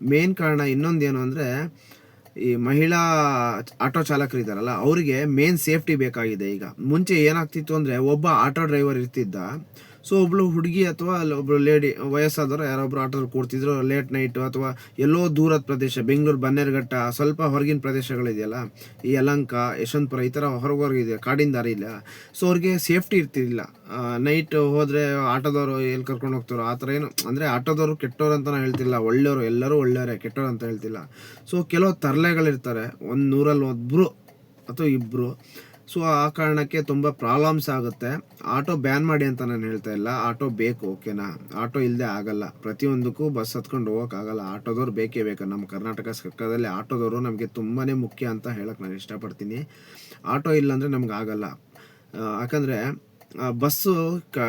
Main ಕಾರಣ ಇನ್ನೊಂದೇನು ಅಂದರೆ ಈ ಮಹಿಳಾ ಆಟೋ ಚಾಲಕರು ಇದ್ದಾರಲ್ಲ, ಅವರಿಗೆ ಮೇನ್ ಸೇಫ್ಟಿ ಬೇಕಾಗಿದೆ ಈಗ. ಮುಂಚೆ ಏನಾಗ್ತಿತ್ತು ಅಂದರೆ, ಒಬ್ಬ ಆಟೋ ಡ್ರೈವರ್ ಇರ್ತಿದ್ದ ಸೊ ಒಬ್ಳು ಹುಡುಗಿ ಅಥವಾ ಅಲ್ಲಿ ಒಬ್ಳು ಲೇಡಿ ವಯಸ್ಸಾದವರು ಯಾರೊಬ್ರು ಆಟೋದಲ್ಲಿ ಕೂರ್ತಿದ್ರು ಲೇಟ್ ನೈಟು ಅಥವಾ ಎಲ್ಲೋ ದೂರದ ಪ್ರದೇಶ, ಬೆಂಗಳೂರು, ಬನ್ನೇರುಘಟ್ಟ, ಸ್ವಲ್ಪ ಹೊರಗಿನ ಪ್ರದೇಶಗಳಿದೆಯಲ್ಲ, ಈ ಯಲಂಕ, ಯಶವಂತಪುರ, ಈ ಥರ ಹೊರಗೆ ಕಾಡಿನ ದಾರಿ ಇಲ್ಲ. ಸೊ ಅವ್ರಿಗೆ ಸೇಫ್ಟಿ ಇರ್ತಿರ್ಲಿಲ್ಲ. ನೈಟ್ ಹೋದರೆ ಆಟೋದವರು ಎಲ್ಲಿ ಕರ್ಕೊಂಡು ಹೋಗ್ತಾರೋ, ಆ ಥರ ಏನು, ಅಂದರೆ ಆಟೋದವರು ಕೆಟ್ಟವ್ರು ಅಂತ ನಾನು ಹೇಳ್ತಿಲ್ಲ. ಒಳ್ಳೆಯವರು, ಎಲ್ಲರೂ ಒಳ್ಳೆಯವರೇ, ಕೆಟ್ಟವ್ರು ಅಂತ ಹೇಳ್ತಿಲ್ಲ. ಸೊ ಕೆಲವು ತರಲೆಗಳಿರ್ತಾರೆ. ಒಂದು ನೂರಲ್ಲಿ ಒಬ್ಬರು ಅಥವಾ ಇಬ್ಬರು ಸೊ ಆ ಕಾರಣಕ್ಕೆ ತುಂಬ ಪ್ರಾಬ್ಲಮ್ಸ್ ಆಗುತ್ತೆ. ಆಟೋ ಬ್ಯಾನ್ ಮಾಡಿ ಅಂತ ನಾನು ಹೇಳ್ತಾ ಇಲ್ಲ. ಆಟೋ ಬೇಕು ಓಕೆನಾ ಆಟೋ ಇಲ್ಲದೆ ಆಗಲ್ಲ. ಪ್ರತಿಯೊಂದಕ್ಕೂ ಬಸ್ ಹತ್ಕೊಂಡು ಹೋಗೋಕ್ಕಾಗಲ್ಲ ಆಟೋದವ್ರು ಬೇಕೇ ಬೇಕು. ನಮ್ಮ ಕರ್ನಾಟಕ ಸರ್ಕಾರದಲ್ಲಿ ಆಟೋದವರು ನಮಗೆ ತುಂಬಾ ಮುಖ್ಯ ಅಂತ ಹೇಳಕ್ಕೆ ನಾನು ಇಷ್ಟಪಡ್ತೀನಿ. ಆಟೋ ಇಲ್ಲಾಂದರೆ ನಮ್ಗೆ ಆಗಲ್ಲ. ಯಾಕಂದರೆ ಬಸ್ಸು ಕ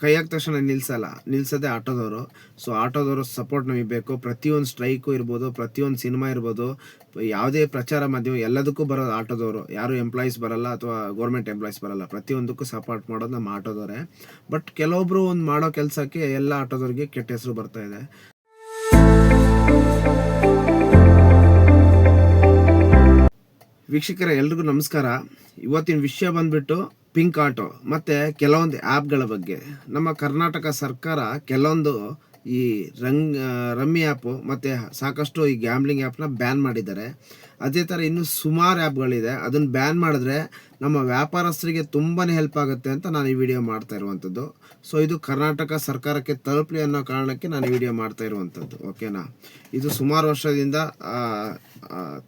ಕೈ ಹಾಕಿದ ತಕ್ಷಣ ನಿಲ್ಲಿಸಲ್ಲ ನಿಲ್ಲಿಸೋದೇ ಆಟೋದವರು. ಸೊ ಆಟೋದವರು ಸಪೋರ್ಟ್ ನಮಗೆ ಬೇಕು. ಪ್ರತಿಯೊಂದು ಸ್ಟ್ರೈಕು ಇರ್ಬೋದು, ಪ್ರತಿಯೊಂದು ಸಿನಿಮಾ ಇರ್ಬೋದು, ಯಾವುದೇ ಪ್ರಚಾರ ಮಾಧ್ಯಮ, ಎಲ್ಲದಕ್ಕೂ ಬರೋದು ಆಟೋದವರು. ಯಾರು ಎಂಪ್ಲಾಯೀಸ್ ಬರಲ್ಲ ಅಥವಾ ಗೌರ್ಮೆಂಟ್ ಎಂಪ್ಲಾಯೀಸ್ ಬರಲ್ಲ. ಪ್ರತಿಯೊಂದಕ್ಕೂ ಸಪೋರ್ಟ್ ಮಾಡೋದು ನಮ್ಮ ಆಟೋದವರೇ. ಬಟ್ ಕೆಲವೊಬ್ರು ಒಂದು ಮಾಡೋ ಕೆಲಸಕ್ಕೆ ಎಲ್ಲ ಆಟೋದವ್ರಿಗೆ ಕೆಟ್ಟ ಹೆಸರು ಬರ್ತಾ ಇದೆ. ವೀಕ್ಷಕರ, ಎಲ್ರಿಗೂ ನಮಸ್ಕಾರ. ಇವತ್ತಿನ ವಿಷಯ ಬಂದ್ಬಿಟ್ಟು ಪಿಂಕ್ ಆಟೋ, ಮತ್ತು ಕೆಲವೊಂದು ಆ್ಯಪ್ಗಳ ಬಗ್ಗೆ. ನಮ್ಮ ಕರ್ನಾಟಕ ಸರ್ಕಾರ ಕೆಲವೊಂದು ಈ ರಂಗ್ ರಮ್ಮಿ ಆ್ಯಪು ಮತ್ತು ಸಾಕಷ್ಟು ಈ ಗ್ಯಾಮ್ಲಿಂಗ್ ಆ್ಯಪ್ನ ಬ್ಯಾನ್ ಮಾಡಿದ್ದಾರೆ. ಅದೇ ಥರ ಇನ್ನೂ ಸುಮಾರು ಆ್ಯಪ್ಗಳಿದೆ ಅದನ್ನು ಬ್ಯಾನ್ ಮಾಡಿದ್ರೆ ನಮ್ಮ ವ್ಯಾಪಾರಸ್ಥರಿಗೆ ತುಂಬಾ ಹೆಲ್ಪ್ ಆಗುತ್ತೆ ಅಂತ ನಾನು ಈ ವಿಡಿಯೋ ಮಾಡ್ತಾ ಇರುವಂಥದ್ದು ಸೊ ಇದು ಕರ್ನಾಟಕ ಸರ್ಕಾರಕ್ಕೆ ತಲುಪಲಿ ಅನ್ನೋ ಕಾರಣಕ್ಕೆ ನಾನು ಈ ವಿಡಿಯೋ ಮಾಡ್ತಾ ಇರುವಂಥದ್ದು ಓಕೆನಾ ಇದು ಸುಮಾರು ವರ್ಷದಿಂದ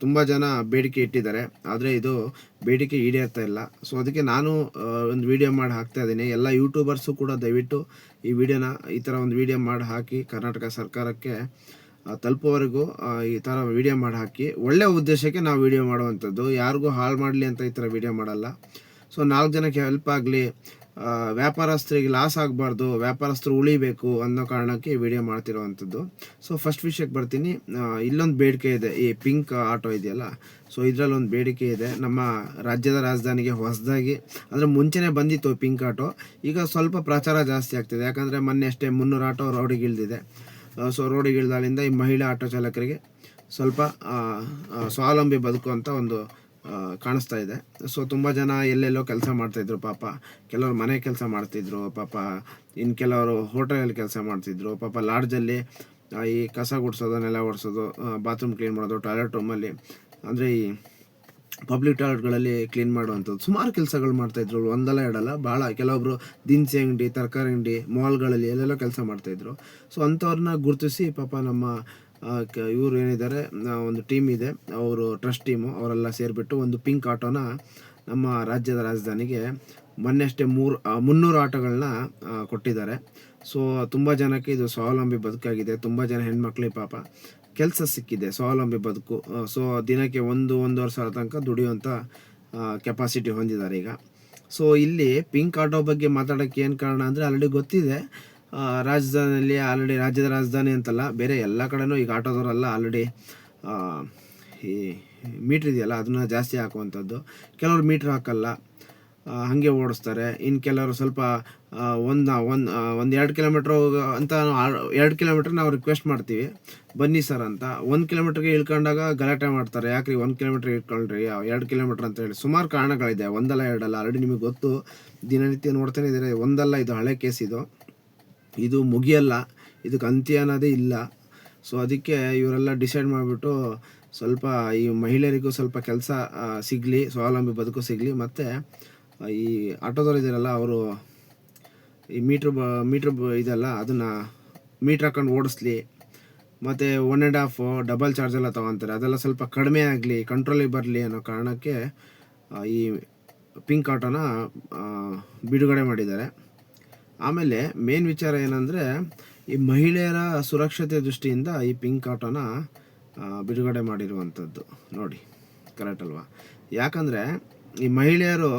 ತುಂಬ ಜನ ಬೇಡಿಕೆ ಇಟ್ಟಿದ್ದಾರೆ. ಆದರೆ ಇದು ಬೇಡಿಕೆ ಈಡೇರ್ತಾ ಇಲ್ಲ. ಸೊ ಅದಕ್ಕೆ ನಾನು ಒಂದು ವಿಡಿಯೋ ಮಾಡಿ ಹಾಕ್ತಾ ಇದ್ದೀನಿ. ಎಲ್ಲ ಯೂಟ್ಯೂಬರ್ಸು ಕೂಡ ದಯವಿಟ್ಟು ಈ ವಿಡಿಯೋನ ಈ ಥರ ಒಂದು ವಿಡಿಯೋ ಮಾಡಿ ಹಾಕಿ ಕರ್ನಾಟಕ ಸರ್ಕಾರಕ್ಕೆ ತಲುಪೋವರೆಗೂ ಈ ಥರ ವಿಡಿಯೋ ಮಾಡಿ ಹಾಕಿ ಒಳ್ಳೆಯ ಉದ್ದೇಶಕ್ಕೆ ನಾವು ವಿಡಿಯೋ ಮಾಡುವಂಥದ್ದು. ಯಾರಿಗೂ ಹಾಳು ಮಾಡಲಿ ಅಂತ ಈ ಥರ ವಿಡಿಯೋ ಮಾಡಲ್ಲ. ಸೊ ನಾಲ್ಕು ಜನಕ್ಕೆ ಹೆಲ್ಪ್ ಆಗಲಿ ವ್ಯಾಪಾರಸ್ಥರಿಗೆ ಲಾಸ್ ಆಗಬಾರ್ದು, ವ್ಯಾಪಾರಸ್ಥರು ಉಳಿಬೇಕು ಅನ್ನೋ ಕಾರಣಕ್ಕೆ ವಿಡಿಯೋ ಮಾಡ್ತಿರೋವಂಥದ್ದು. ಸೊ ಫಸ್ಟ್ ವಿಷಯಕ್ಕೆ ಬರ್ತೀನಿ. ಇಲ್ಲೊಂದು ಬೇಡಿಕೆ ಇದೆ. ಈ ಪಿಂಕ್ ಆಟೋ ಇದೆಯಲ್ಲ ಸೊ ಇದರಲ್ಲಿ ಒಂದು ಬೇಡಿಕೆ ಇದೆ. ನಮ್ಮ ರಾಜ್ಯದ ರಾಜಧಾನಿಗೆ ಹೊಸದಾಗಿ, ಅಂದರೆ ಮುಂಚೆನೇ ಬಂದಿತ್ತು ಪಿಂಕ್ ಆಟೋ ಈಗ ಸ್ವಲ್ಪ ಪ್ರಚಾರ ಜಾಸ್ತಿ ಆಗ್ತಿದೆ. ಯಾಕಂದರೆ ಮೊನ್ನೆ ಅಷ್ಟೇ ಮುನ್ನೂರು ಆಟೋ ರೌಡಿಗೆ ಇಳಿದಿದೆ. ಸೊ ರೋಡಿಗೆ ಇಳಿದಾಳಿಂದ ಈ ಮಹಿಳಾ ಆಟೋ ಚಾಲಕರಿಗೆ ಸ್ವಲ್ಪ ಸ್ವಾವಲಂಬಿ ಬದುಕು ಅಂತ ಒಂದು ಕಾಣಿಸ್ತಾ ಇದೆ. ಸೊ ತುಂಬ ಜನ ಎಲ್ಲೆಲ್ಲೋ ಕೆಲಸ ಮಾಡ್ತಾಯಿದ್ರು ಪಾಪ. ಕೆಲವರು ಮನೆ ಕೆಲಸ ಮಾಡ್ತಿದ್ರು, ಪಾಪ. ಇನ್ನು ಕೆಲವರು ಹೋಟೆಲಲ್ಲಿ ಕೆಲಸ ಮಾಡ್ತಿದ್ರು, ಪಾಪ. ಲಾಡ್ಜಲ್ಲಿ ಈ ಕಸ ಗುಡಿಸೋದು, ನೆಲ ಓಡಿಸೋದು ಬಾತ್ರೂಮ್ ಕ್ಲೀನ್ ಮಾಡೋದು, ಟಾಯ್ಲೆಟ್ ರೂಮಲ್ಲಿ. ಅಂದರೆ ಈ ಪಬ್ಲಿಕ್ ಟಾಯ್ಲೆಟ್ಗಳಲ್ಲಿ ಕ್ಲೀನ್ ಮಾಡುವಂಥದ್ದು. ಸುಮಾರು ಕೆಲಸಗಳು ಮಾಡ್ತಾಯಿದ್ರು ಒಂದಲ್ಲ, ಎರಡಲ್ಲ ಭಾಳ ಕೆಲವೊಬ್ಬರು ದಿನಸಿ ಅಂಗಡಿ, ತರಕಾರಿ ಅಂಗಡಿ, ಮಾಲ್ಗಳಲ್ಲಿ ಎಲ್ಲೆಲ್ಲೋ ಕೆಲಸ ಮಾಡ್ತಾಯಿದ್ರು ಸೊ ಅಂಥವ್ರನ್ನ ಗುರುತಿಸಿ, ಪಾಪ ನಮ್ಮ ಇವರು ಏನಿದ್ದಾರೆ ಒಂದು ಟೀಮ್ ಇದೆ. ಅವರು ಟ್ರಸ್ಟ್ ಟೀಮು ಅವರೆಲ್ಲ ಸೇರಿಬಿಟ್ಟು ಒಂದು ಪಿಂಕ್ ಆಟೋನ ನಮ್ಮ ರಾಜ್ಯದ ರಾಜಧಾನಿಗೆ ಮೊನ್ನೆಷ್ಟೇ ಮೂರು ಮುನ್ನೂರು ಆಟೋಗಳನ್ನ ಕೊಟ್ಟಿದ್ದಾರೆ. ಸೊ ತುಂಬ ಜನಕ್ಕೆ ಇದು ಸ್ವಾವಲಂಬಿ ಬದುಕಾಗಿದೆ. ತುಂಬ ಜನ ಹೆಣ್ಮಕ್ಳಿಗೆ ಪಾಪ. ಕೆಲಸ ಸಿಕ್ಕಿದೆ. ಸ್ವಾವಲಂಬಿ ಬದುಕು. ಸೊ ದಿನಕ್ಕೆ ಒಂದು, ಒಂದೂವರೆ ಸಾವಿರ ತನಕ ದುಡಿಯುವಂಥ ಕೆಪಾಸಿಟಿ ಹೊಂದಿದ್ದಾರೆ ಈಗ. ಸೊ ಇಲ್ಲಿ ಪಿಂಕ್ ಆಟೋ ಬಗ್ಗೆ ಮಾತಾಡೋಕ್ಕೆ ಏನು ಕಾರಣ ಅಂದರೆ ಆಲ್ರೆಡಿ ಗೊತ್ತಿದೆ. ರಾಜಧಾನಿಯಲ್ಲಿ ಆಲ್ರೆಡಿ ರಾಜ್ಯದ ರಾಜಧಾನಿ ಅಂತಲ್ಲ, ಬೇರೆ ಎಲ್ಲ ಕಡೆನೂ ಈಗ ಆಟೋದವರೆಲ್ಲ ಆಲ್ರೆಡಿ ಈ ಮೀಟ್ರ್ ಇದೆಯಲ್ಲ, ಅದನ್ನ ಜಾಸ್ತಿ ಹಾಕುವಂಥದ್ದು ಕೆಲವರು ಮೀಟ್ರ್ ಹಾಕಲ್ಲ. ಹಾಗೆ ಓಡಿಸ್ತಾರೆ. ಇನ್ನು ಕೆಲವರು ಸ್ವಲ್ಪ ಒಂದು ಒಂದು ಒಂದು ಎರಡು ಕಿಲೋಮೀಟ್ರ್ ಅಂತ ಎರಡು ಕಿಲೋಮೀಟ್ರ್ ನಾವು ರಿಕ್ವೆಸ್ಟ್ ಮಾಡ್ತೀವಿ. ಬನ್ನಿ ಸರ್ ಅಂತ. ಒಂದು ಕಿಲೋಮೀಟ್ರಿಗೆ ಇಳ್ಕೊಂಡಾಗ ಗಲಾಟೆ ಮಾಡ್ತಾರೆ. ಯಾಕ್ರಿ ಒಂದು ಕಿಲೋಮೀಟ್ರ್ ಇಟ್ಕೊಳ್ರಿ ಎರಡು ಕಿಲೋಮೀಟ್ರ್ ಅಂತ ಹೇಳಿ. ಸುಮಾರು ಕಾರಣಗಳಿದೆ. ಒಂದಲ್ಲ ಎರಡಲ್ಲ. ಆಲ್ರೆಡಿ ನಿಮಗೆ ಗೊತ್ತು. ದಿನನಿತ್ಯ ನೋಡ್ತಾನೆ ಇದ್ದಾರೆ? ಒಂದಲ್ಲ ಇದು ಹಳೆ ಕೇಸ್ ಇದು. ಇದು ಮುಗಿಯಲ್ಲ. ಇದಕ್ಕೆ ಅಂತ್ಯ ಅನ್ನೋದೇ ಇಲ್ಲ. ಸೊ ಅದಕ್ಕೆ ಇವರೆಲ್ಲ ಡಿಸೈಡ್ ಮಾಡಿಬಿಟ್ಟು ಸ್ವಲ್ಪ ಈ ಮಹಿಳೆಯರಿಗೂ ಸ್ವಲ್ಪ ಕೆಲಸ ಸಿಗಲಿ. ಸ್ವಾವಲಂಬಿ ಬದುಕು ಸಿಗಲಿ. ಮತ್ತು ಈ ಆಟೋದವ್ರು ಇದ್ದಾರಲ್ಲ ಅವರು ಈ ಮೀಟ್ರ್ ಬ ಮೀಟ್ರ್ ಇದೆಲ್ಲ ಅದನ್ನು ಮೀಟ್ರ್ ಹಾಕೊಂಡು ಓಡಿಸ್ಲಿ. ಮತ್ತು one and half double charge ಎಲ್ಲ ತೊಗೊತಾರೆ. ಅದೆಲ್ಲ ಸ್ವಲ್ಪ ಕಡಿಮೆ ಆಗಲಿ ಕಂಟ್ರೋಲಿಗೆ ಬರಲಿ ಅನ್ನೋ ಕಾರಣಕ್ಕೆ ಈ ಪಿಂಕ್ ಆಟೋನ ಬಿಡುಗಡೆ ಮಾಡಿದ್ದಾರೆ. ಆಮೇಲೆ ಮೇನ್ ವಿಚಾರ ಏನಂದರೆ, ಈ ಮಹಿಳೆಯರ ಸುರಕ್ಷತೆ ದೃಷ್ಟಿಯಿಂದ ಈ ಪಿಂಕ್ ಆಟೋನ ಬಿಡುಗಡೆ ಮಾಡಿರುವಂಥದ್ದು. ನೋಡಿ ಕರೆಕ್ಟ್ ಅಲ್ವಾ? ಯಾಕಂದರೆ ಈ ಮಹಿಳೆಯರು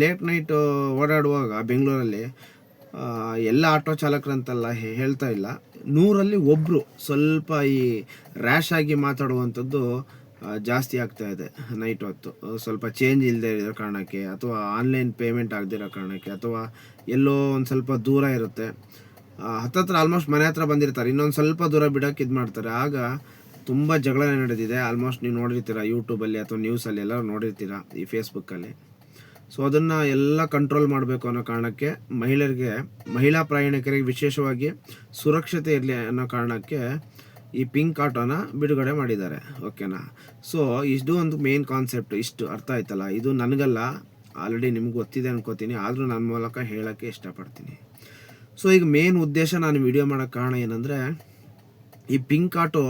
ಲೇಟ್ ನೈಟ್ ಓಡಾಡುವಾಗ ಬೆಂಗಳೂರಲ್ಲಿ ಎಲ್ಲ ಆಟೋ ಚಾಲಕರಂತೆಲ್ಲ ಹೇಳ್ತಾ ಇಲ್ಲ. ನೂರಲ್ಲಿ ಒಬ್ಬರು ಸ್ವಲ್ಪ ಈ ರ್ಯಾಶ್ ಆಗಿ ಮಾತಾಡುವಂಥದ್ದು ಜಾಸ್ತಿ ಆಗ್ತಾ ಇದೆ ನೈಟ್ ಹೊತ್ತು. ಸ್ವಲ್ಪ ಚೇಂಜ್ ಇಲ್ಲದೆ ಇರೋ ಕಾರಣಕ್ಕೆ ಅಥವಾ ಆನ್ಲೈನ್ ಪೇಮೆಂಟ್ ಆಗದಿರೋ ಕಾರಣಕ್ಕೆ ಅಥವಾ ಎಲ್ಲೋ ಒಂದು ಸ್ವಲ್ಪ ದೂರ ಇರುತ್ತೆ. ಹತ್ತತ್ರ ಆಲ್ಮೋಸ್ಟ್ ಮನೆ ಹತ್ರ ಬಂದಿರ್ತಾರೆ. ಇನ್ನೊಂದು ಸ್ವಲ್ಪ ದೂರ ಬಿಡೋಕೆ ಇದು ಮಾಡ್ತಾರೆ ಆಗ ತುಂಬ ಜಗಳ ನಡೆದಿದೆ. ಆಲ್ಮೋಸ್ಟ್ ನೀವು ನೋಡಿರ್ತೀರ ಯೂಟ್ಯೂಬಲ್ಲಿ ಅಥವಾ ನ್ಯೂಸಲ್ಲಿ ಎಲ್ಲ ನೋಡಿರ್ತೀರ ಈ ಫೇಸ್ಬುಕ್ಕಲ್ಲಿ ಸೊ ಅದನ್ನು ಎಲ್ಲ ಕಂಟ್ರೋಲ್ ಮಾಡಬೇಕು ಅನ್ನೋ ಕಾರಣಕ್ಕೆ ಮಹಿಳೆಯರಿಗೆ, ಮಹಿಳಾ ಪ್ರಯಾಣಿಕರಿಗೆ ವಿಶೇಷವಾಗಿ ಸುರಕ್ಷತೆ ಇರಲಿ ಅನ್ನೋ ಕಾರಣಕ್ಕೆ ಈ ಪಿಂಕ್ ಆಟೋನ ಬಿಡುಗಡೆ ಮಾಡಿದ್ದಾರೆ. ಓಕೆನಾ ಸೊ ಇದು ಒಂದು ಮೇನ್ ಕಾನ್ಸೆಪ್ಟ್ ಇಷ್ಟು ಅರ್ಥ ಆಯ್ತಲ್ಲ? ಇದು ನನಗಲ್ಲ. ಆಲ್ರೆಡಿ ನಿಮ್ಗೆ ಗೊತ್ತಿದೆ ಅನ್ಕೋತೀನಿ. ಆದರೂ ನನ್ನ ಮೂಲಕ ಹೇಳೋಕ್ಕೆ ಇಷ್ಟಪಡ್ತೀನಿ. ಸೊ ಈಗ ಮೇನ್ ಉದ್ದೇಶ ನಾನು ವಿಡಿಯೋ ಮಾಡೋಕ್ಕೆ ಕಾರಣ ಏನಂದರೆ ಈ ಪಿಂಕ್ ಆಟೋ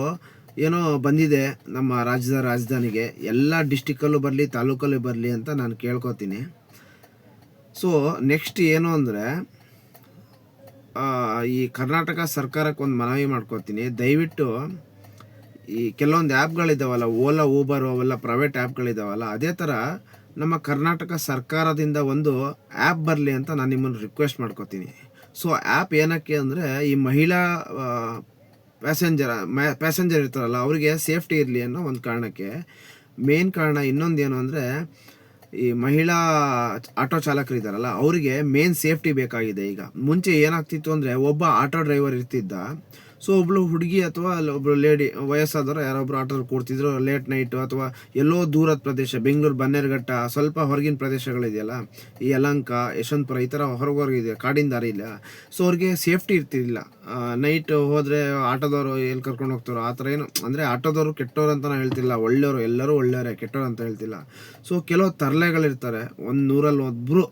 ಏನೋ ಬಂದಿದೆ ನಮ್ಮ ರಾಜ್ಯದ ರಾಜಧಾನಿಗೆ, ಎಲ್ಲ ಡಿಸ್ಟಿಕಲ್ಲೂ ಬರಲಿ, ತಾಲೂಕಲ್ಲೂ ಬರಲಿ ಅಂತ ನಾನು ಕೇಳ್ಕೊತೀನಿ. ಸೊ ನೆಕ್ಸ್ಟ್ ಏನು ಅಂದರೆ ಈ ಕರ್ನಾಟಕ ಸರ್ಕಾರಕ್ಕೆ ಒಂದು ಮನವಿ ಮಾಡ್ಕೊತೀನಿ. ದಯವಿಟ್ಟು ಈ ಕೆಲವೊಂದು ಆ್ಯಪ್ಗಳಿದ್ದಾವಲ್ಲ ಓಲಾ ಊಬರ್ ಅವೆಲ್ಲ ಪ್ರೈವೇಟ್ ಆ್ಯಪ್ಗಳಿದ್ದಾವಲ್ಲ ಅದೇ ಥರ ನಮ್ಮ ಕರ್ನಾಟಕ ಸರ್ಕಾರದಿಂದ ಒಂದು ಆ್ಯಪ್ ಬರಲಿ ಅಂತ ನಾನು ನಿಮ್ಮನ್ನು ರಿಕ್ವೆಸ್ಟ್ ಮಾಡ್ಕೋತೀನಿ. ಸೊ ಆ್ಯಪ್ ಏನಕ್ಕೆ ಅಂದರೆ, ಈ ಮಹಿಳಾ ಪ್ಯಾಸೆಂಜರ್ ಪ್ಯಾಸೆಂಜರ್ ಇರ್ತಾರಲ್ಲ, ಅವರಿಗೆ ಸೇಫ್ಟಿ ಇರಲಿ ಅನ್ನೋ ಒಂದು ಕಾರಣಕ್ಕೆ. ಮೇನ್ ಕಾರಣ ಇನ್ನೊಂದು ಏನು ಅಂದರೆ, ಈ ಮಹಿಳಾ ಆಟೋ ಚಾಲಕರು ಇದ್ದಾರಲ್ಲ, ಅವರಿಗೆ ಮೇನ್ ಸೇಫ್ಟಿ ಬೇಕಾಗಿದೆ ಈಗ. ಮುಂಚೆ ಏನಾಗ್ತಿತ್ತು ಅಂದರೆ, ಒಬ್ಬ ಆಟೋ ಡ್ರೈವರ್ ಇರ್ತಿದ್ದ ಸೊ ಒಬ್ಳು ಹುಡುಗಿ ಅಥವಾ ಒಬ್ಬರು ಲೇಡಿ ವಯಸ್ಸಾದವರು ಯಾರೊಬ್ರು ಆಟೋದಲ್ಲಿ ಕೂರ್ತಿದ್ರು ಲೇಟ್ ನೈಟು ಅಥವಾ ಎಲ್ಲೋ ದೂರದ ಪ್ರದೇಶ, ಬೆಂಗಳೂರು, ಬನ್ನೇರುಘಟ್ಟ, ಸ್ವಲ್ಪ ಹೊರಗಿನ ಪ್ರದೇಶಗಳಿದೆಯಲ್ಲ, ಈ ಯಲಂಕ, ಯಶವಂತಪುರ, ಈ ಥರ ಹೊರಗೆ ಕಾಡಿನ ದಾರಿ ಇಲ್ಲ. ಸೊ ಅವ್ರಿಗೆ ಸೇಫ್ಟಿ ಇರ್ತಿರ್ಲಿಲ್ಲ. ನೈಟ್ ಹೋದರೆ ಆಟೋದವರು ಎಲ್ಲಿ ಕರ್ಕೊಂಡು ಹೋಗ್ತಾರೋ, ಆ ಥರ ಏನು, ಅಂದರೆ ಆಟೋದವರು ಕೆಟ್ಟವ್ರು ಅಂತ ನಾನು ಹೇಳ್ತಿಲ್ಲ. ಒಳ್ಳೆಯವರು ಎಲ್ಲರೂ ಒಳ್ಳೆಯವರೇ ಕೆಟ್ಟವ್ರು ಅಂತ ಹೇಳ್ತಿಲ್ಲ. ಸೊ ಕೆಲವು ತರಲೆಗಳಿರ್ತಾರೆ. ಒಂದು ನೂರಲ್ಲಿ ಒಬ್ಬರು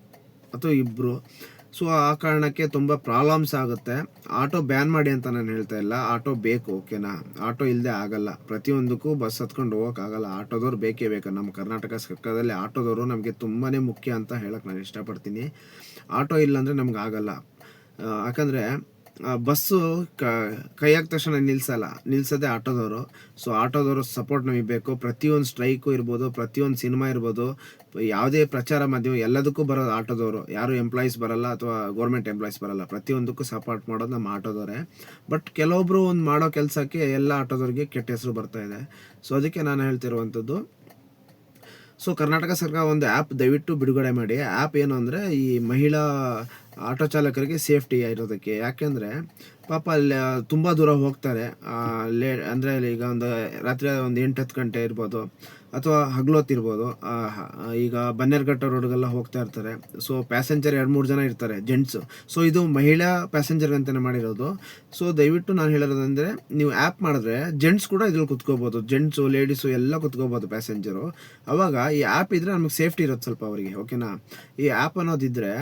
ಅಥವಾ ಇಬ್ಬರು ಸೊ ಆ ಕಾರಣಕ್ಕೆ ತುಂಬ ಪ್ರಾಬ್ಲಮ್ಸ್ ಆಗುತ್ತೆ. ಆಟೋ ಬ್ಯಾನ್ ಮಾಡಿ ಅಂತ ನಾನು ಹೇಳ್ತಾ ಇಲ್ಲ. ಆಟೋ ಬೇಕು ಓಕೆನಾ ಆಟೋ ಇಲ್ಲದೆ ಆಗಲ್ಲ. ಪ್ರತಿಯೊಂದಕ್ಕೂ ಬಸ್ ಹತ್ಕೊಂಡು ಹೋಗೋಕ್ಕಾಗಲ್ಲ ಆಟೋದವ್ರು ಬೇಕೇ ಬೇಕು. ನಮ್ಮ ಕರ್ನಾಟಕ ಸರ್ಕಾರದಲ್ಲಿ ಆಟೋದವರು ನಮಗೆ ತುಂಬಾ ಮುಖ್ಯ ಅಂತ ಹೇಳಕ್ಕೆ ನಾನು ಇಷ್ಟಪಡ್ತೀನಿ. ಆಟೋ ಇಲ್ಲಾಂದರೆ ನಮ್ಗೆ ಆಗಲ್ಲ. ಯಾಕಂದರೆ ಬಸ್ಸು ಕ ಹಾಕಿದ ತಕ್ಷಣ ನಿಲ್ಸಲ್ಲ. ನಿಲ್ಲಿಸೋದೇ ಆಟೋದವರು. ಸೊ ಆಟೋದವರು ಸಪೋರ್ಟ್ ನಮಗೆ ಬೇಕು. ಪ್ರತಿಯೊಂದು ಸ್ಟ್ರೈಕು ಇರ್ಬೋದು, ಪ್ರತಿಯೊಂದು ಸಿನಿಮಾ ಇರ್ಬೋದು, ಯಾವುದೇ ಪ್ರಚಾರ ಮಾಧ್ಯಮ ಎಲ್ಲದಕ್ಕೂ ಬರೋದು ಆಟೋದವರು. ಯಾರು ಎಂಪ್ಲಾಯೀಸ್ ಬರಲ್ಲ ಅಥವಾ ಗೌರ್ಮೆಂಟ್ ಎಂಪ್ಲಾಯೀಸ್ ಬರಲ್ಲ. ಪ್ರತಿಯೊಂದಕ್ಕೂ ಸಪೋರ್ಟ್ ಮಾಡೋದು ನಮ್ಮ ಆಟೋದವರೇ. ಬಟ್ ಕೆಲವೊಬ್ರು ಒಂದು ಮಾಡೋ ಕೆಲಸಕ್ಕೆ ಎಲ್ಲ ಆಟೋದವ್ರಿಗೆ ಕೆಟ್ಟ ಹೆಸರು ಬರ್ತಾ ಇದೆ. ಸೊ ಅದಕ್ಕೆ ನಾನು ಹೇಳ್ತಿರುವಂಥದ್ದು. ಸೊ ಕರ್ನಾಟಕ ಸರ್ಕಾರ ಒಂದು ಆ್ಯಪ್ ದಯವಿಟ್ಟು ಬಿಡುಗಡೆ ಮಾಡಿ. ಆ್ಯಪ್ ಏನು ಅಂದರೆ ಈ ಮಹಿಳಾ ಆಟೋ ಚಾಲಕರಿಗೆ ಸೇಫ್ಟಿ ಇರೋದಕ್ಕೆ ಯಾಕೆಂದರೆ ಪಾಪ ಅಲ್ಲಿ ತುಂಬ ದೂರ ಹೋಗ್ತಾರೆ. ಲೇ, ಅಂದರೆ ಈಗ ಒಂದು, ರಾತ್ರಿ ಒಂದು ಎಂಟು ಹತ್ತು ಗಂಟೆ ಇರ್ಬೋದು, ಅಥವಾ ಹಗ್ಲೋತ್ ಇರ್ಬೋದು. ಹ- ಈಗ ಬನ್ನೇರ್ಘಟ್ಟ ರೋಡ್ಗೆಲ್ಲ ಹೋಗ್ತಾ ಇರ್ತಾರೆ. ಸೊ ಪ್ಯಾಸೆಂಜರ್ ಎರಡು ಮೂರು ಜನ ಇರ್ತಾರೆ ಜೆಂಟ್ಸು ಸೊ ಇದು ಮಹಿಳಾ ಪ್ಯಾಸೆಂಜರ್ ಅಂತಲೇ ಮಾಡಿರೋದು. ಸೊ ದಯವಿಟ್ಟು ನಾನು ಹೇಳೋದಂದರೆ, ನೀವು ಆ್ಯಪ್ ಮಾಡಿದ್ರೆ ಜೆಂಟ್ಸ್ ಕೂಡ ಇದ್ರಲ್ಲಿ ಕುತ್ಕೋಬೋದು. ಜೆಂಟ್ಸು ಲೇಡೀಸು ಎಲ್ಲ ಕುತ್ಕೋಬೋದು ಪ್ಯಾಸೆಂಜರು ಅವಾಗ ಈ ಆ್ಯಪ್ ಇದ್ದರೆ ನಮಗೆ ಸೇಫ್ಟಿ ಇರುತ್ತೆ ಸ್ವಲ್ಪ ಅವರಿಗೆ ಓಕೆನಾ ಈ ಆ್ಯಪ್ ಅನ್ನೋದಿದ್ದರೆ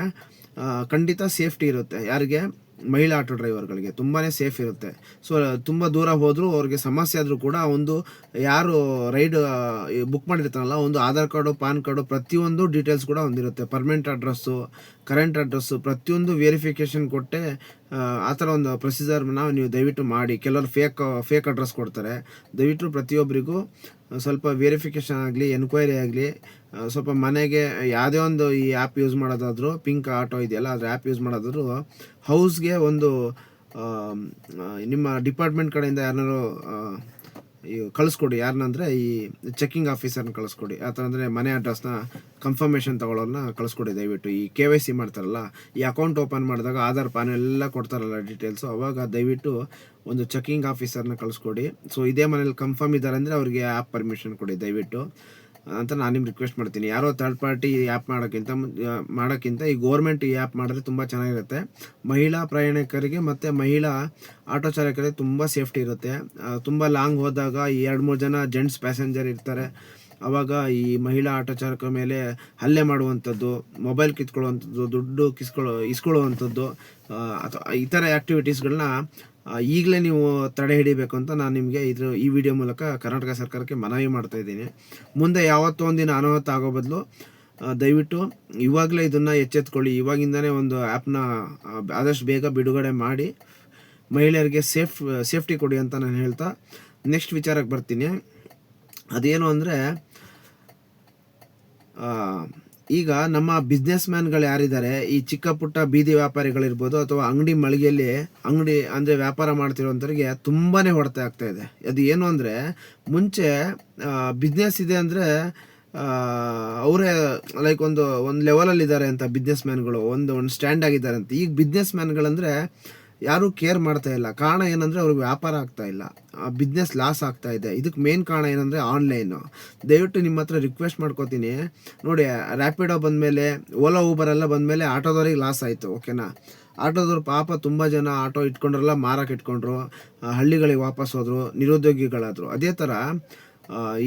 ಖಂಡಿತ ಸೇಫ್ಟಿ ಇರುತ್ತೆ. ಯಾರಿಗೆ? ಮಹಿಳಾ ಆಟೋ ಡ್ರೈವರ್ಗಳಿಗೆ ತುಂಬಾ ಸೇಫ್ ಇರುತ್ತೆ. ಸೊ, ತುಂಬ ದೂರ ಹೋದರೂ ಅವ್ರಿಗೆ ಸಮಸ್ಯೆ ಆದರೂ ಕೂಡ ಒಂದು ಯಾರು ರೈಡ್ ಬುಕ್ ಮಾಡಿರ್ತಾರಲ್ಲ, ಒಂದು ಆಧಾರ್ ಕಾರ್ಡು, ಪಾನ್ ಕಾರ್ಡು ಪ್ರತಿಯೊಂದು ಡೀಟೇಲ್ಸ್ ಕೂಡ ಹೊಂದಿರುತ್ತೆ ಪರ್ಮನೆಂಟ್ ಅಡ್ರೆಸ್ಸು ಕರೆಂಟ್ ಅಡ್ರೆಸ್ಸು ಪ್ರತಿಯೊಂದು ವೆರಿಫಿಕೇಷನ್ ಕೊಟ್ಟೆ ಆ, ಥರ ಒಂದು ಪ್ರೊಸೀಜರ್ನ ನೀವು ದಯವಿಟ್ಟು ಮಾಡಿ. ಕೆಲವರು ಫೇಕ್ ಫೇಕ್ ಅಡ್ರೆಸ್ ಕೊಡ್ತಾರೆ. ದಯವಿಟ್ಟು ಪ್ರತಿಯೊಬ್ಬರಿಗೂ ಸ್ವಲ್ಪ ವೆರಿಫಿಕೇಷನ್ ಆಗಲಿ ಎನ್ಕ್ವೈರಿ ಆಗಲಿ ಸ್ವಲ್ಪ ಮನೆಗೆ ಯಾವುದೇ ಒಂದು ಈ ಆ್ಯಪ್ ಯೂಸ್ ಮಾಡೋದಾದರೂ ಪಿಂಕ್ ಆಟೋ ಇದೆಯಲ್ಲ ಅದ್ರ ಆ್ಯಪ್ ಯೂಸ್ ಮಾಡೋದಾದರೂ ಹೌಸ್ಗೆ ಒಂದು ನಿಮ್ಮ ಡಿಪಾರ್ಟ್ಮೆಂಟ್ ಕಡೆಯಿಂದ ಯಾರನ್ನಾರು ಕಳಿಸ್ಕೊಡಿ ಯಾರನ್ನಂದರೆ ಈ ಚೆಕ್ಕಿಂಗ್ ಆಫೀಸರ್ನ ಕಳಿಸ್ಕೊಡಿ. ಆ ಥರ ಅಂದರೆ ಮನೆ ಅಡ್ರೆಸ್ನ ಕನ್ಫರ್ಮೇಷನ್ ತಗೊಳ್ಳೋನ್ನ ಕಳಿಸ್ಕೊಡಿ ದಯವಿಟ್ಟು. ಈ ಕೆ ವೈ ಸಿ ಮಾಡ್ತಾರಲ್ಲ, ಈ ಅಕೌಂಟ್ ಓಪನ್ ಮಾಡಿದಾಗ ಆಧಾರ್ ಪಾನ್ ಎಲ್ಲ ಕೊಡ್ತಾರಲ್ಲ ಡೀಟೇಲ್ಸು ಅವಾಗ ದಯವಿಟ್ಟು ಒಂದು ಚೆಕಿಂಗ್ ಆಫೀಸರ್ನ ಕಳಿಸ್ಕೊಡಿ. ಸೊ ಇದೇ ಮನೇಲಿ ಕನ್ಫರ್ಮ್ ಇದ್ದಾರೆ ಅಂದರೆ ಅವ್ರಿಗೆ ಆ್ಯಪ್ ಪರ್ಮಿಷನ್ ಕೊಡಿ ದಯವಿಟ್ಟು. ಅಂತ ನಾನು ನಿಮ್ಗೆ ರಿಕ್ವೆಸ್ಟ್ ಮಾಡ್ತೀನಿ. ಯಾರೋ ಥರ್ಡ್ ಪಾರ್ಟಿ ಆ್ಯಪ್ ಮಾಡೋಕ್ಕಿಂತ ಮಾಡೋಕ್ಕಿಂತ ಈ ಗೋರ್ಮೆಂಟ್ ಈ ಆ್ಯಪ್ ಮಾಡಿದ್ರೆ ತುಂಬ ಚೆನ್ನಾಗಿರುತ್ತೆ. ಮಹಿಳಾ ಪ್ರಯಾಣಿಕರಿಗೆ ಮತ್ತು ಮಹಿಳಾ ಆಟೋ ಚಾಲಕರಿಗೆ ತುಂಬ ಸೇಫ್ಟಿ ಇರುತ್ತೆ. ತುಂಬ ಲಾಂಗ್ ಹೋದಾಗ ಈ ಎರಡು ಮೂರು ಜನ ಜೆಂಟ್ಸ್ ಪ್ಯಾಸೆಂಜರ್ ಇರ್ತಾರೆ. ಆವಾಗ ಈ ಮಹಿಳಾ ಆಟೋ ಚಾಲಕ ಮೇಲೆ ಹಲ್ಲೆ ಮಾಡುವಂಥದ್ದು ಮೊಬೈಲ್ ಕಿತ್ಕೊಳ್ಳುವಂಥದ್ದು, ದುಡ್ಡು ಕಿಸ್ಕೊಳ್ಳೋ, ಇಸ್ಕೊಳ್ಳುವಂಥದ್ದು ಅಥವಾ ಈ ಥರ ಆ್ಯಕ್ಟಿವಿಟೀಸ್ಗಳನ್ನ ಈಗಲೇ ನೀವು ತಡೆ ಹಿಡಿಬೇಕು ಅಂತ ನಾನು ನಿಮಗೆ ಇದ್ರ ಈ ವಿಡಿಯೋ ಮೂಲಕ ಕರ್ನಾಟಕ ಸರ್ಕಾರಕ್ಕೆ ಮನವಿ ಮಾಡ್ತಾ ಇದ್ದೀನಿ. ಮುಂದೆ ಯಾವತ್ತೋ ಒಂದಿನ ಅನಾಹುತ ಆಗೋ ಬದಲು ದಯವಿಟ್ಟು ಇವಾಗಲೇ ಇದನ್ನು ಎಚ್ಚೆತ್ಕೊಳ್ಳಿ. ಇವಾಗಿಂದನೇ ಒಂದು ಆ್ಯಪ್ನ ಆದಷ್ಟು ಬೇಗ ಬಿಡುಗಡೆ ಮಾಡಿ, ಮಹಿಳೆಯರಿಗೆ ಸೇಫ್, ಸೇಫ್ಟಿ ಕೊಡಿ ಅಂತ ನಾನು ಹೇಳ್ತಾ ನೆಕ್ಸ್ಟ್ ವಿಚಾರಕ್ಕೆ ಬರ್ತೀನಿ. ಅದೇನು ಅಂದರೆ ಈಗ ನಮ್ಮ ಬಿಸ್ನೆಸ್ ಮ್ಯಾನ್ಗಳು ಯಾರಿದ್ದಾರೆ, ಈ ಚಿಕ್ಕ ಪುಟ್ಟ ಬೀದಿ ವ್ಯಾಪಾರಿಗಳಿರ್ಬೋದು ಅಥವಾ ಅಂಗಡಿ ಮಳಿಗೆಯಲ್ಲಿ ಅಂಗಡಿ ಅಂದರೆ ವ್ಯಾಪಾರ ಮಾಡ್ತಿರೋಂಥವ್ರಿಗೆ ತುಂಬಾ ಹೊಡೆತ ಆಗ್ತಾ ಇದೆ. ಅದು ಏನು ಅಂದರೆ, ಮುಂಚೆ ಬಿಸ್ನೆಸ್ ಇದೆ ಅಂದರೆ ಅವರೇ ಲೈಕ್ ಒಂದು ಒಂದು ಲೆವೆಲಲ್ಲಿ ಇದ್ದಾರೆ ಅಂತ ಬಿಸ್ನೆಸ್ ಮ್ಯಾನ್ಗಳು ಒಂದು ಒಂದು ಸ್ಟ್ಯಾಂಡ್ ಆಗಿದ್ದಾರೆ ಅಂತ. ಈಗ ಬಿಸ್ನೆಸ್ ಮ್ಯಾನ್ಗಳಂದರೆ ಯಾರೂ ಕೇರ್ ಮಾಡ್ತಾ ಇಲ್ಲ. ಕಾರಣ ಏನಂದರೆ ಅವ್ರಿಗೆ ವ್ಯಾಪಾರ ಆಗ್ತಾ ಇಲ್ಲ. ಬಿಸ್ನೆಸ್ ಲಾಸ್ ಆಗ್ತಾ ಇದೆ. ಇದಕ್ಕೆ ಮೇನ್ ಕಾರಣ ಏನಂದರೆ ಆನ್ಲೈನು ದಯವಿಟ್ಟು ನಿಮ್ಮ ಹತ್ರ ರಿಕ್ವೆಸ್ಟ್ ಮಾಡ್ಕೋತೀನಿ. ನೋಡಿ ರ್ಯಾಪಿಡೋ ಬಂದಮೇಲೆ ಓಲಾ ಊಬರ್ ಎಲ್ಲ ಬಂದಮೇಲೆ ಆಟೋದವ್ರಿಗೆ ಲಾಸ್ ಆಯಿತು ಓಕೆನಾ ಆಟೋದವ್ರು ಪಾಪ ತುಂಬ ಜನ ಆಟೋ ಇಟ್ಕೊಂಡ್ರಲ್ಲ ಮಾರಕ್ಕೆ ಇಟ್ಕೊಂಡ್ರು. ಹಳ್ಳಿಗಳಿಗೆ ವಾಪಸ್ ಹೋದರು, ನಿರುದ್ಯೋಗಿಗಳಾದರು. ಅದೇ ಥರ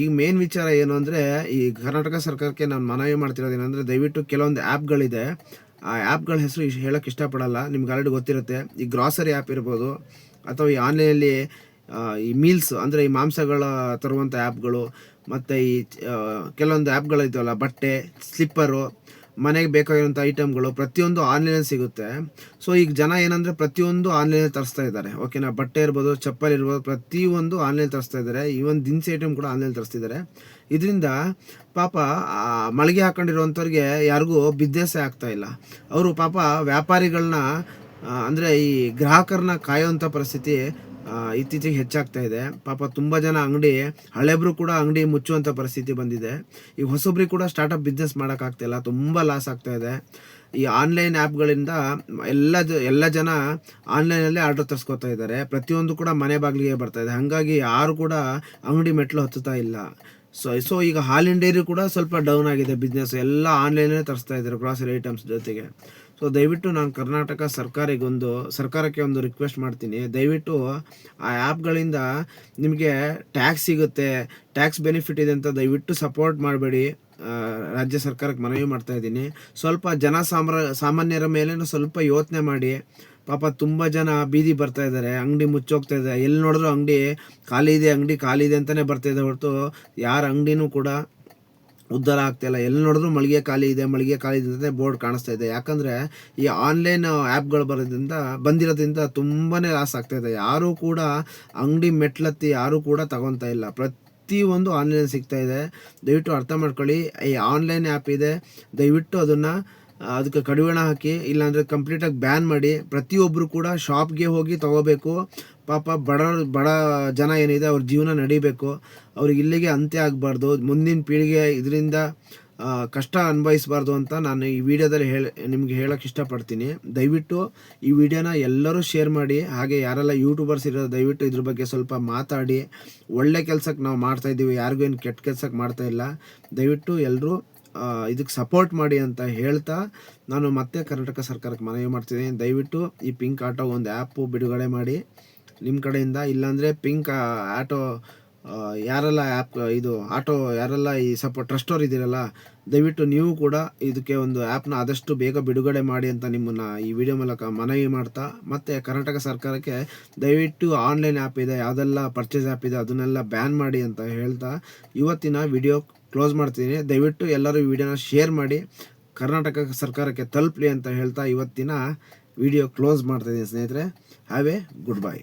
ಈಗ ಮೇನ್ ವಿಚಾರ ಏನು ಅಂದರೆ, ಈ ಕರ್ನಾಟಕ ಸರ್ಕಾರಕ್ಕೆ ನಾನು ಮನವಿ ಮಾಡ್ತಿರೋದು ಏನಂದರೆ ದಯವಿಟ್ಟು ಕೆಲವೊಂದು ಆ್ಯಪ್ಗಳಿದೆ ಆ ಆ್ಯಪ್ಗಳ ಹೆಸರು ಇಷ್ಟ ಹೇಳೋಕ್ಕೆ ಇಷ್ಟಪಡಲ್ಲ. ನಿಮ್ಗೆ ಆಲ್ರೆಡಿ ಗೊತ್ತಿರುತ್ತೆ. ಈ ಗ್ರಾಸರಿ ಆ್ಯಪ್ ಇರ್ಬೋದು, ಅಥವಾ ಈ ಆನ್ಲೈನಲ್ಲಿ ಈ ಮೀಲ್ಸ್ ಅಂದರೆ ಈ ಮಾಂಸಗಳ ತರುವಂಥ ಆ್ಯಪ್ಗಳು ಮತ್ತು ಈ ಕೆಲವೊಂದು ಆ್ಯಪ್ಗಳಿದ್ದಾವಲ್ಲ ಬಟ್ಟೆ ಸ್ಲಿಪ್ಪರು ಮನೆಗೆ ಬೇಕಾಗಿರುವಂಥ ಐಟಮ್ಗಳು ಪ್ರತಿಯೊಂದು ಆನ್ಲೈನಲ್ಲಿ ಸಿಗುತ್ತೆ. ಸೊ ಈಗ ಜನ ಏನಂದರೆ ಪ್ರತಿಯೊಂದು ಆನ್ಲೈನಲ್ಲಿ ತರಿಸ್ತಾ ಇದ್ದಾರೆ. ಓಕೆನಾ ಬಟ್ಟೆ ಇರ್ಬೋದು, ಚಪ್ಪಲಿ ಇರ್ಬೋದು, ಪ್ರತಿಯೊಂದು ಆನ್ಲೈನ್ ತರಿಸ್ತಾ ಇದ್ದಾರೆ. ಈವನ್ ದಿನಸಿ ಐಟಮ್ ಕೂಡ ಆನ್ಲೈನ್ ತರಿಸ್ತಿದ್ದಾರೆ. ಇದರಿಂದ ಪಾಪ ಮಳಿಗೆ ಹಾಕೊಂಡಿರುವಂಥವ್ರಿಗೆ ಯಾರಿಗೂ ಬಿಸ್ನೆಸ್ಸೇ ಆಗ್ತಾಯಿಲ್ಲ ಅವರು ಪಾಪ ವ್ಯಾಪಾರಿಗಳನ್ನ ಅಂದರೆ ಈ ಗ್ರಾಹಕರನ್ನ ಕಾಯೋವಂಥ ಪರಿಸ್ಥಿತಿ ಇತ್ತೀಚೆಗೆ ಹೆಚ್ಚಾಗ್ತಾ ಇದೆ. ಪಾಪ ತುಂಬ ಜನ ಅಂಗಡಿ, ಹಳೆಬ್ರು ಕೂಡ ಅಂಗಡಿ ಮುಚ್ಚುವಂಥ ಪರಿಸ್ಥಿತಿ ಬಂದಿದೆ. ಈಗ ಹೊಸಬ್ರಿಗೆ ಕೂಡ ಸ್ಟಾರ್ಟಪ್ ಬಿಸ್ನೆಸ್ ಮಾಡೋಕ್ಕಾಗ್ತಾಯಿಲ್ಲ ತುಂಬ ಲಾಸ್ ಆಗ್ತಾ ಇದೆ. ಈ ಆನ್ಲೈನ್ ಆ್ಯಪ್ಗಳಿಂದ ಎಲ್ಲ ಎಲ್ಲ ಜನ ಆನ್ಲೈನಲ್ಲೇ ಆರ್ಡರ್ ತರಿಸ್ಕೊತಾ ಇದ್ದಾರೆ. ಪ್ರತಿಯೊಂದು ಕೂಡ ಮನೆ ಬಾಗಿಲಿಗೆ ಬರ್ತಾ ಇದೆ. ಹಾಗಾಗಿ ಯಾರು ಕೂಡ ಅಂಗಡಿ ಮೆಟ್ಲು ಹತ್ತುತ್ತಾ ಇಲ್ಲ. ಸೊ ಸೊ ಈಗ ಹಾಲಿನ ಡೈರಿ ಕೂಡ ಸ್ವಲ್ಪ ಡೌನ್ ಆಗಿದೆ. ಬಿಸ್ನೆಸ್ ಎಲ್ಲ ಆನ್ಲೈನಲ್ಲೇ ತರಿಸ್ತಾ ಇದ್ದಾರೆ ಗ್ರಾಸರಿ ಐಟಮ್ಸ್ ಜೊತೆಗೆ. ಸೊ ದಯವಿಟ್ಟು ನಾನು ಕರ್ನಾಟಕ ಸರ್ಕಾರಿಗೊಂದು, ಸರ್ಕಾರಕ್ಕೆ ಒಂದು ರಿಕ್ವೆಸ್ಟ್ ಮಾಡ್ತೀನಿ. ದಯವಿಟ್ಟು ಆ ಆ್ಯಪ್ಗಳಿಂದ ನಿಮಗೆ ಟ್ಯಾಕ್ಸ್ ಸಿಗುತ್ತೆ ಟ್ಯಾಕ್ಸ್ ಬೆನಿಫಿಟ್ ಇದೆ ಅಂತ ದಯವಿಟ್ಟು ಸಪೋರ್ಟ್ ಮಾಡಬೇಡಿ. ರಾಜ್ಯ ಸರ್ಕಾರಕ್ಕೆ ಮನವಿ ಮಾಡ್ತಾ ಇದ್ದೀನಿ. ಸ್ವಲ್ಪ ಜನ ಸಾಮ್ರ, ಸಾಮಾನ್ಯರ ಮೇಲೇನು ಸ್ವಲ್ಪ ಯೋಚನೆ ಮಾಡಿ. ಪಾಪ ತುಂಬ ಜನ ಬೀದಿ ಬರ್ತಾ ಇದ್ದಾರೆ, ಅಂಗಡಿ ಮುಚ್ಚೋಗ್ತಾ ಇದೆ. ಎಲ್ಲಿ ನೋಡಿದ್ರು ಅಂಗಡಿ ಖಾಲಿ ಇದೆ, ಅಂಗಡಿ ಖಾಲಿ ಇದೆ ಅಂತಲೇ ಬರ್ತಾ ಇದೆ ಹೊರತು ಯಾರ ಅಂಗಡಿನೂ ಕೂಡ ಉದ್ಧಾರ ಆಗ್ತಾಯಿಲ್ಲ ಎಲ್ಲಿ ನೋಡಿದ್ರು ಮಳಿಗೆ ಖಾಲಿ ಇದೆ, ಮಳಿಗೆ ಖಾಲಿ ಇದೆ ಬೋರ್ಡ್ ಕಾಣಿಸ್ತಾ ಇದೆ. ಯಾಕಂದರೆ ಈ ಆನ್ಲೈನ್ ಆ್ಯಪ್ಗಳು ಬರೋದ್ರಿಂದ, ಬಂದಿರೋದ್ರಿಂದ ತುಂಬಾ ಲಾಸ್ ಆಗ್ತಾ ಇದೆ. ಯಾರೂ ಕೂಡ ಅಂಗಡಿ ಮೆಟ್ಲತ್ತಿ ಯಾರೂ ಕೂಡ ತಗೊತಾ ಇಲ್ಲ. ಪ್ರತಿಯೊಂದು ಆನ್ಲೈನ್ ಸಿಗ್ತಾ ಇದೆ. ದಯವಿಟ್ಟು ಅರ್ಥ ಮಾಡ್ಕೊಳ್ಳಿ. ಈ ಆನ್ಲೈನ್ ಆ್ಯಪ್ ಇದೆ. ದಯವಿಟ್ಟು ಅದನ್ನು, ಅದಕ್ಕೆ ಕಡಿವಾಣ ಹಾಕಿ, ಇಲ್ಲಾಂದರೆ ಕಂಪ್ಲೀಟಾಗಿ ಬ್ಯಾನ್ ಮಾಡಿ ಪ್ರತಿಯೊಬ್ಬರು ಕೂಡ ಶಾಪ್ಗೆ ಹೋಗಿ ತಗೋಬೇಕು. ಪಾಪ ಬಡ ಬಡ ಜನ ಏನಿದೆ ಅವ್ರ ಜೀವನ ನಡಿಬೇಕು. ಅವ್ರಿಗೆ ಇಲ್ಲಿಗೆ ಅಂತ್ಯ ಆಗಬಾರ್ದು. ಮುಂದಿನ ಪೀಳಿಗೆ ಇದರಿಂದ ಕಷ್ಟ ಅನುಭವಿಸಬಾರ್ದು ಅಂತ ನಾನು ಈ ವಿಡಿಯೋದಲ್ಲಿ ಹೇಳಿ, ನಿಮಗೆ ಹೇಳೋಕ್ಕೆ ಇಷ್ಟಪಡ್ತೀನಿ. ದಯವಿಟ್ಟು ಈ ವಿಡಿಯೋನ ಎಲ್ಲರೂ ಶೇರ್ ಮಾಡಿ. ಹಾಗೆ ಯಾರೆಲ್ಲ ಯೂಟ್ಯೂಬರ್ಸ್ ಇರೋ ದಯವಿಟ್ಟು ಇದ್ರ ಬಗ್ಗೆ ಸ್ವಲ್ಪ ಮಾತಾಡಿ. ಒಳ್ಳೆ ಕೆಲಸಕ್ಕೆ ನಾವು ಮಾಡ್ತಾಯಿದ್ದೀವಿ ಯಾರಿಗೂ ಏನು ಕೆಟ್ಟ ಕೆಲಸಕ್ಕೆ ಮಾಡ್ತಾ ಇಲ್ಲ. ದಯವಿಟ್ಟು ಎಲ್ಲರೂ ಇದಕ್ಕೆ ಸಪೋರ್ಟ್ ಮಾಡಿ ಅಂತ ಹೇಳ್ತಾ ನಾನು ಮತ್ತೆ ಕರ್ನಾಟಕ ಸರ್ಕಾರಕ್ಕೆ ಮನವಿ ಮಾಡ್ತಿದ್ದೀನಿ. ದಯವಿಟ್ಟು ಈ ಪಿಂಕ್ ಆಟೋ ಒಂದು ಆ್ಯಪು ಬಿಡುಗಡೆ ಮಾಡಿ. ನಿಮ್ಮ ಕಡೆಯಿಂದ, ಇಲ್ಲಾಂದರೆ ಪಿಂಕ್ ಆಟೋ ಯಾರೆಲ್ಲ ಆ್ಯಪ್ ಇದು ಆಟೋ ಯಾರೆಲ್ಲ ಈ ಸ್ವಲ್ಪ ಟ್ರಸ್ಟೋರ್ ಇದ್ದೀರಲ್ಲ, ದಯವಿಟ್ಟು ನೀವು ಕೂಡ ಇದಕ್ಕೆ ಒಂದು ಆ್ಯಪ್ನ ಆದಷ್ಟು ಬೇಗ ಬಿಡುಗಡೆ ಮಾಡಿ ಅಂತ ನಿಮ್ಮನ್ನು ಈ ವಿಡಿಯೋ ಮೂಲಕ ಮನವಿ ಮಾಡ್ತಾ, ಮತ್ತು ಕರ್ನಾಟಕ ಸರ್ಕಾರಕ್ಕೆ ದಯವಿಟ್ಟು ಆನ್ಲೈನ್ ಆ್ಯಪ್ ಇದೆ, ಯಾವುದೆಲ್ಲ ಪರ್ಚೇಸ್ ಆ್ಯಪ್ ಇದೆ, ಅದನ್ನೆಲ್ಲ ಬ್ಯಾನ್ ಮಾಡಿ ಅಂತ ಹೇಳ್ತಾ, ಇವತ್ತಿನ ವಿಡಿಯೋ ಕ್ಲೋಸ್ ಮಾಡ್ತೀನಿ. ದಯವಿಟ್ಟು ಎಲ್ಲರೂ ಈ ವಿಡಿಯೋನ ಶೇರ್ ಮಾಡಿ, ಕರ್ನಾಟಕ ಸರ್ಕಾರಕ್ಕೆ ತಲುಪಲಿ ಅಂತ ಹೇಳ್ತಾ, ಇವತ್ತಿನ ವಿಡಿಯೋ ಕ್ಲೋಸ್ ಮಾಡ್ತಾಯಿದ್ದೀನಿ ಸ್ನೇಹಿತರೆ. Have A good bye